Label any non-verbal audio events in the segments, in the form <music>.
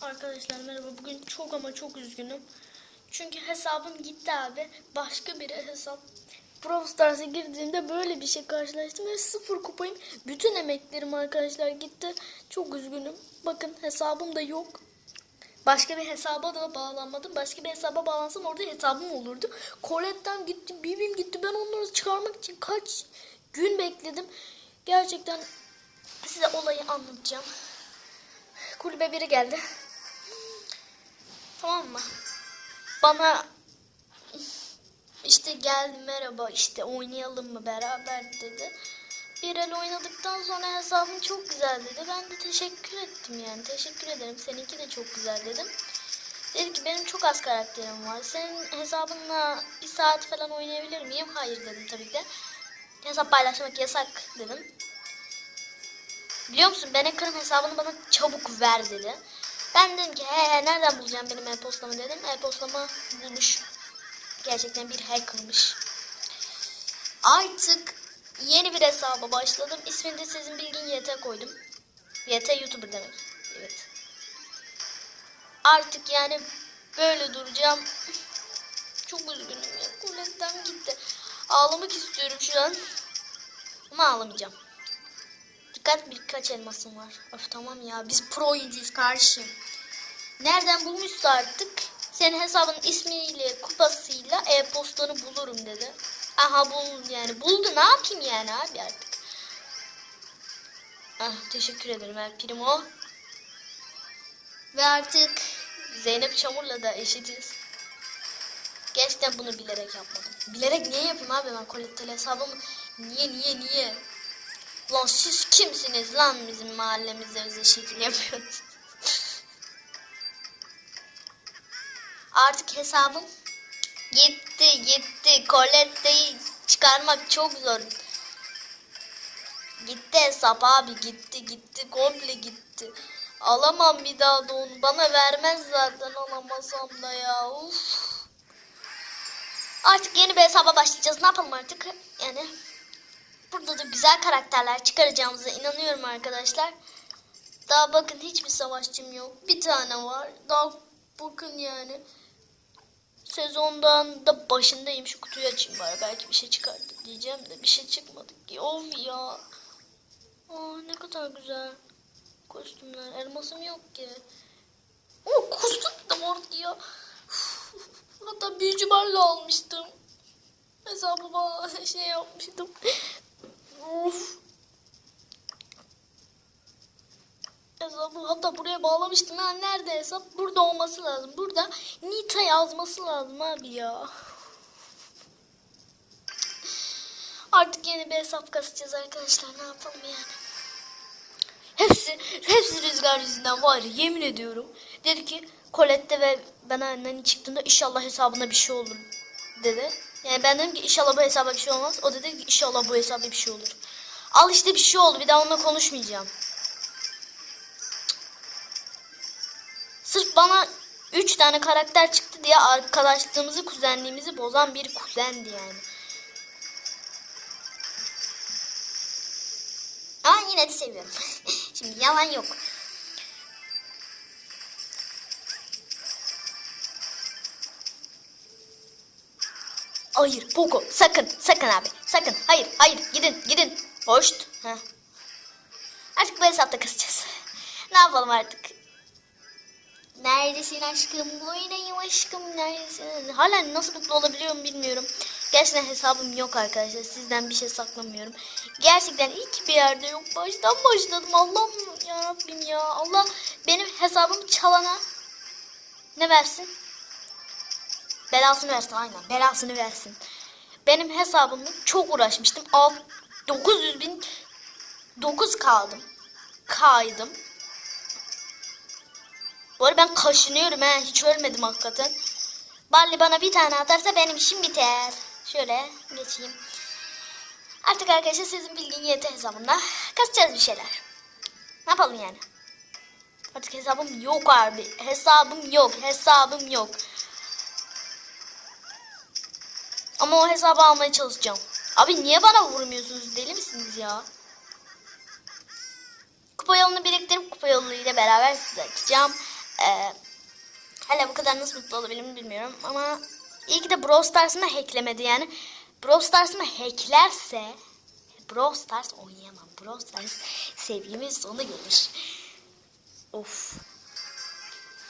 Arkadaşlar merhaba. Bugün çok ama çok üzgünüm. Çünkü hesabım gitti abi. Başka bir hesap. Brawl Stars'a girdiğimde böyle bir şey karşılaştım ve sıfır kupayım. Bütün emeklerim arkadaşlar gitti. Çok üzgünüm. Bakın hesabım da yok. Başka bir hesaba da bağlanmadım. Başka bir hesaba bağlansam orada hesabım olurdu. Colette'den gitti, Bibim gitti. Ben onları çıkarmak için kaç gün bekledim. Gerçekten size olayı anlatacağım. Kulübe biri geldi. Tamam mı? Bana işte geldi merhaba işte oynayalım mı beraber dedi. Bir el oynadıktan sonra hesabın çok güzel dedi. Ben de teşekkür ettim yani. Teşekkür ederim. Seninki de çok güzel dedim. Dedi ki benim çok az karakterim var. Senin hesabınla bir saat falan oynayabilir miyim? Hayır dedim tabii ki de. Hesap paylaşmak yasak dedim. Biliyor musun ben ekranım hesabını bana çabuk ver dedi. Ben dedim ki he he nereden bulacağım benim e-postamı dedim. E-postamı bulmuş. Gerçekten bir hackermış. Artık yeni bir hesaba başladım. İsmini de sizin bildiğin YT koydum. YT YouTuber demek. Evet. Artık yani böyle duracağım. Çok üzgünüm ya. Kuletten gitti. Ağlamak istiyorum şu an. Ama ağlamayacağım. Dikkat birkaç elmasım var. Of tamam ya biz pro oyuncuyuz kardeşim. Nereden bulmuşsa artık senin hesabının ismiyle kupasıyla e-postanı bulurum dedi. Aha buldu yani buldu ne yapayım yani abi artık. Ah, teşekkür ederim El Primo. Ve artık Zeynep Çamur'la da eşitiz. Gerçekten bunu bilerek yapmadım. Bilerek niye yapayım abi ben Colette'li hesabımı? Niye niye niye? Lan siz kimsiniz lan bizim mahallemizde bize şekil yapıyorsunuz. Artık hesabım gitti gitti. Colette'yi çıkarmak çok zor. Gitti hesap abi gitti gitti komple gitti. Alamam bir daha da onu. Bana vermez zaten alamasam da ya. Uf. Artık yeni bir hesaba başlayacağız. Ne yapalım artık? Yani Burada da güzel karakterler çıkaracağımıza inanıyorum arkadaşlar. Daha bakın hiçbir savaşçım yok. Bir tane var. Daha bakın yani. Sezondan da başındayım. Şu kutuyu açayım bari. Belki bir şey çıkardı diyeceğim de bir şey çıkmadı ki. Of ya. Aa, ne kadar güzel. Kostümler. Elmasım yok ki. O kostüm de vardı ya. Hatta büyücü barla almıştım. Hesabıma şey yapmıştım. Of. Hesabı hatta buraya bağlamıştım. Ha nerede hesap? Burada olması lazım. Burada Nita yazması lazım abi ya. Artık yeni bir hesap kasacağız arkadaşlar. Ne yapalım yani? Hepsi, hepsi rüzgar yüzünden var yemin ediyorum. Dedi ki Colette ve bana Nani çıktığında inşallah hesabına bir şey olur dedi. Yani ben dedim ki inşallah bu hesaba bir şey olmaz. O dedi ki inşallah bu hesaba bir şey olur. Al işte bir şey oldu. Bir daha onunla konuşmayacağım. Sırf bana 3 tane karakter çıktı diye arkadaşlığımızı, kuzenliğimizi bozan bir kuzendi yani. Ama yine de seviyorum. <laughs> Şimdi yalan yok. Hayır Poco sakın sakın abi sakın. Hayır hayır gidin gidin. Hoşt Heh. artık bu hesapta kasacağız <laughs> ne yapalım artık? Neredesin aşkım? Buradayım aşkım neredesin? Hala nasıl mutlu olabiliyorum bilmiyorum. Gerçekten hesabım yok arkadaşlar sizden bir şey saklamıyorum. Gerçekten ilk bir yerde yok. Baştan başladım Allah'ım ya Rabbim ya. Allah benim hesabımı çalana ne versin Belasını versin aynen. Belasını versin. Benim hesabımı çok uğraşmıştım. Al 900 bin 9 kaldım. Kaydım. Bu ben kaşınıyorum he. Hiç ölmedim hakikaten. Balli bana bir tane atarsa benim işim biter. Şöyle geçeyim. Artık arkadaşlar sizin bildiğin YT hesabında kasacağız bir şeyler. Ne yapalım yani? Artık hesabım yok abi. Hesabım yok. Hesabım yok. Ama o hesabı almaya çalışacağım. Abi niye bana vurmuyorsunuz? Deli misiniz ya? Kupa yolunu biriktirip kupa yoluyla beraber size açacağım. Ee, hala bu kadar nasıl mutlu olabilirim bilmiyorum ama iyi ki de Brawl Stars'ımı hacklemedi yani. Brawl Stars'ımı hacklerse Brawl Stars oynayamam. Brawl Stars sevgimin sonu gelir. Of.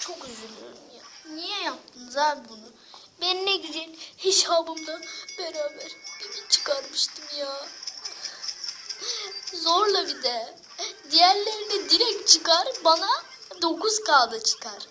Çok üzülüyorum ya. Niye yaptınız abi bunu? Ben ne güzel hesabımda beraber bir çıkarmıştım ya. Zorla bir de. Diğerlerine direkt çıkar bana 9K'da çıkar.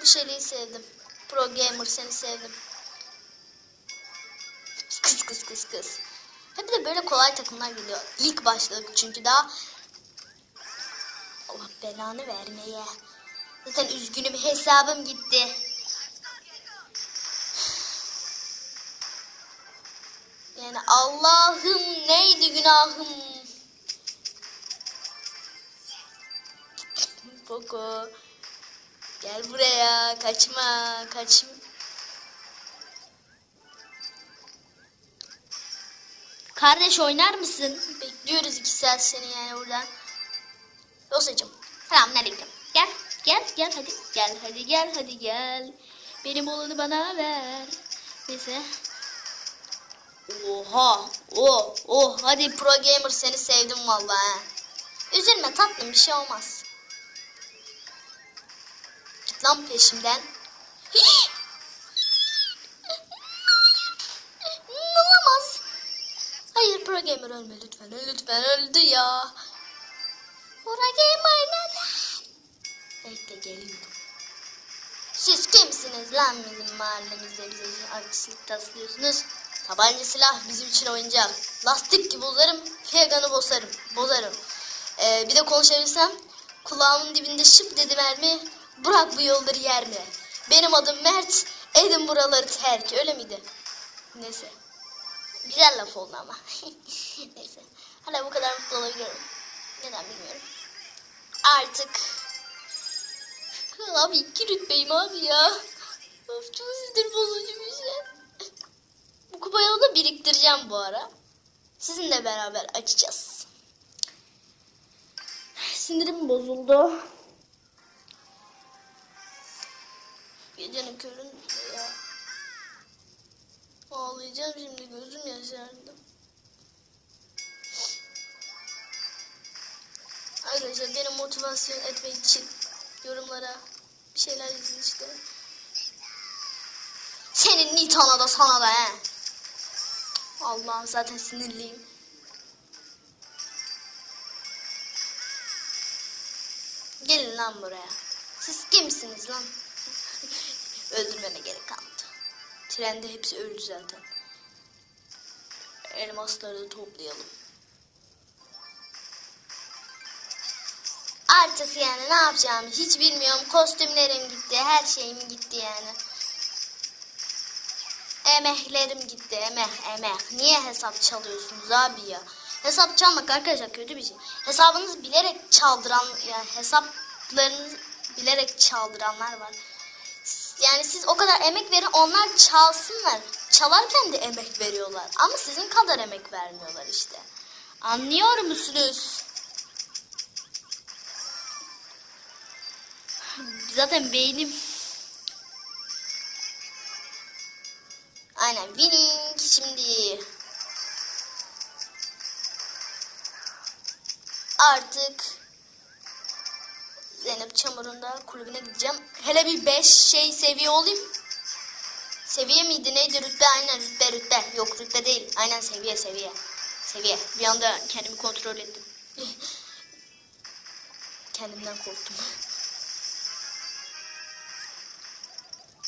Bu şeyliği sevdim. Pro Gamer seni sevdim. Kız kız kız kız. Hep de böyle kolay takımlar geliyor. İlk başladık çünkü daha Allah belanı vermeye. Zaten üzgünüm hesabım gitti. Yani Allah'ım neydi günahım? Poco. Gel buraya. Kaçma. Kaçma. Kardeş oynar mısın? Bekliyoruz iki saat seni yani buradan. Dostacığım. Selamünaleyküm. Gel. Gel. Hadi. Gel hadi gel hadi gel. Benim olanı bana ver. Neyse. Oha. Oh. Oh. Hadi pro gamer seni sevdim vallahi. Üzülme tatlım bir şey olmaz. Git lan peşimden. Hii! <laughs> Olamaz. Hayır Pro Gamer ölme lütfen. Lütfen öldü ya. Pro Gamer neden? Bekle geliyorum. Siz kimsiniz lan bizim mahallemizde bize aksilik taslıyorsunuz? Tabanca silah bizim için oyuncak. Lastik gibi uzarım, Fegan'ı bozarım. bozarım. Ee, bir de konuşabilsem kulağımın dibinde şıp dedi mermi. Bırak bu yolları yer mi? Benim adım Mert, edin buraları terk. Öyle miydi? Neyse. Güzel laf oldu ama. <laughs> Neyse. Hala bu kadar mutlu olabiliyorum. Neden bilmiyorum. Artık. Abi iki rütbeyim abi ya. Of çok sinir bozucu bir şey. Bu kupayı da biriktireceğim bu ara. Sizinle beraber açacağız. Sinirim bozuldu. Gecenin köründe ya. Ağlayacağım şimdi gözüm yaşardı. Arkadaşlar beni motivasyon etmek için yorumlara bir şeyler yazın işte. Senin Nitan'a da sana da he. Allah'ım zaten sinirliyim. Gelin lan buraya. Siz kimsiniz lan? <laughs> Öldürmeme gerek kalmadı. Trende hepsi öldü zaten. Elmasları da toplayalım. Artık yani ne yapacağımı hiç bilmiyorum. Kostümlerim gitti, her şeyim gitti yani. Emeklerim gitti, emek, emek. Niye hesap çalıyorsunuz abi ya? Hesap çalmak arkadaşlar kötü bir şey. Hesabınızı bilerek çaldıran, yani hesaplarınızı bilerek çaldıranlar var. Yani siz o kadar emek verin onlar çalsınlar. Çalarken de emek veriyorlar. Ama sizin kadar emek vermiyorlar işte. Anlıyor musunuz? Zaten beynim... Aynen winning şimdi. Artık Zeynep Çamur'un da kulübüne gideceğim. Hele bir 5 şey seviye olayım. Seviye miydi neydi rütbe aynen rütbe rütbe. Yok rütbe değil aynen seviye seviye. Seviye. Bir anda kendimi kontrol ettim. <laughs> Kendimden korktum.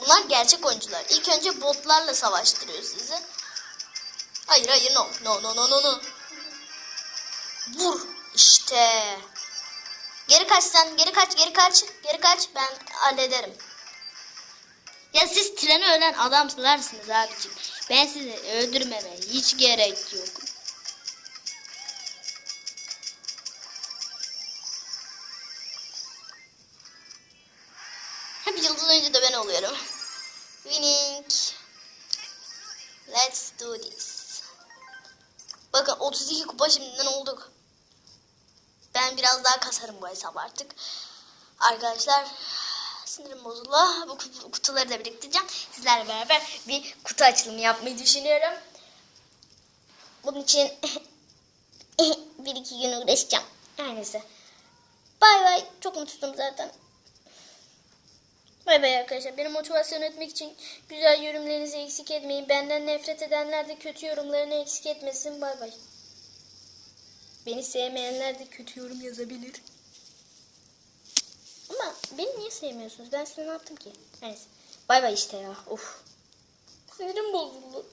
Bunlar gerçek oyuncular. İlk önce botlarla savaştırıyor sizi. Hayır hayır no. No no no no no. Vur. İşte. Geri kaç sen. Geri kaç geri kaç. Geri kaç. Ben hallederim. Ya siz trene ölen adamlarsınız abicim. Ben sizi öldürmeme hiç gerek yok. Yıldız oyuncu da ben oluyorum. Winning. Let's do this. Bakın 32 kupa şimdiden olduk. Ben biraz daha kasarım bu hesap artık. Arkadaşlar sinirim bozuldu. Bu kut- kutuları da biriktireceğim. Sizlerle beraber bir kutu açılımı yapmayı düşünüyorum. Bunun için <laughs> bir iki gün uğraşacağım. Her neyse. Bay bay. Çok mutluyum zaten. Bay bay arkadaşlar. Beni motivasyon etmek için güzel yorumlarınızı eksik etmeyin. Benden nefret edenler de kötü yorumlarını eksik etmesin. Bay bay. Beni sevmeyenler de kötü yorum yazabilir. Ama beni niye sevmiyorsunuz? Ben size ne yaptım ki? Neyse. Bay bay işte ya. Of. Sinirim bozuldu.